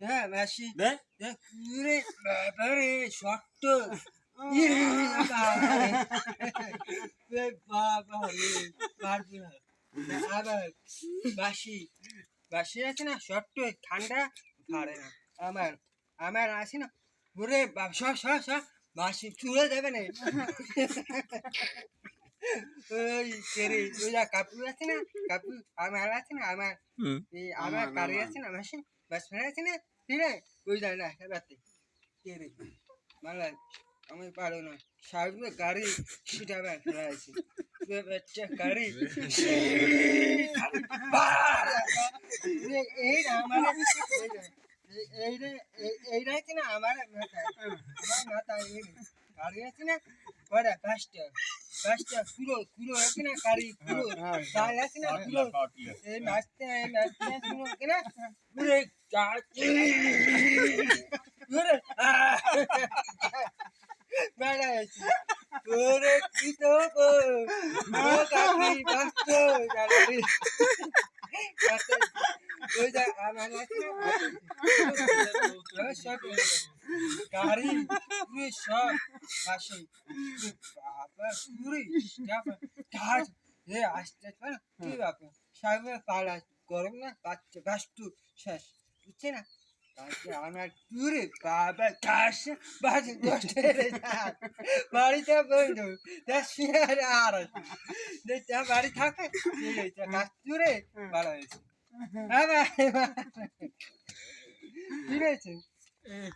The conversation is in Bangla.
হ্যাঁ মাসি রে বাবারে শক্ত। বাবারে। এ বাবা রে পারব না। আবার বাসি বাসি আছে না শক্ত ঠান্ডা পারে না। আমার আমার আছে না ওরে বাপ স স স বাসি চুড়ে দেবে না। ওই কেরে ওই কাপড় আছে না কাপড় আমার আছে না আমার এই আমার আমার। আছে না মাসি? বাস ফেরা আছে না? আছে ওই যায় না? রাতে কে রে? মালা, আমি পারো না। সামনে গাড়ি, সেটা ফেরা এ বাচ্চা গাড়ি। এই আমার এই রে, এই আমার মাথায়, আমার রে। গাড়ি আছে না? ওরা পাঁচটা পাঁচটা পুরো পুরো আছে না? গাড়ি পুরো গাড়ি আছে না? পুরো এই নাচতে নাচতে শুনো কিনা? পুরে পুরে বেড়া আছে। ওরে কি তো ও কাকি বাস্ত গাড়ি ওই যা Kari, buraya şak, kaşın, baba, şuri, şaka, kaç, ye açtık bana, ki baba, şarkı pala, gorumla, kaçtı, kaçtı, şaş, içine, kaçtı, ana, şuri, baba, kaşı, bazı gösterdi, bari de böldü, de şiir ağrı, de bari takı, kaçtı, bana, কাজ হয়েছে? হ্যাঁ